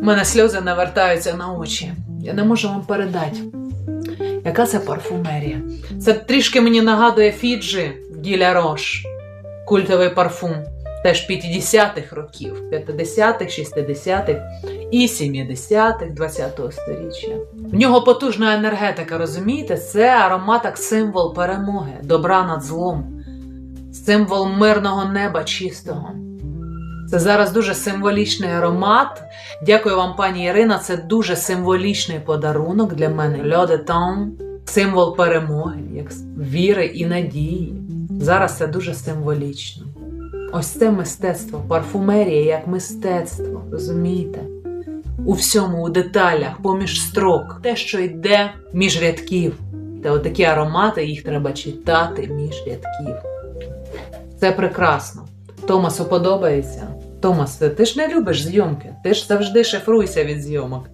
У мене сльози навертаються на очі. Я не можу вам передати. Яка це парфумерія? Це трішки мені нагадує Фіджі Гіля Рош. Культовий парфум. Теж 50-х років, 50-х, 60-х і 70-х 20-го сторіччя. В нього потужна енергетика, розумієте? Це аромат як символ перемоги, добра над злом, символ мирного неба чистого. Це зараз дуже символічний аромат. Дякую вам, пані Ірина. Це дуже символічний подарунок для мене. Льоде Том, символ перемоги, як віри і надії. Зараз це дуже символічно. Ось це мистецтво, парфумерія як мистецтво, розумієте? У всьому, у деталях, поміж строк, те, що йде між рядків. Та отакі аромати, їх треба читати між рядків. Це прекрасно. Томасу подобається. Томас, ти ж не любиш зйомки, ти ж завжди шифруйся від зйомок.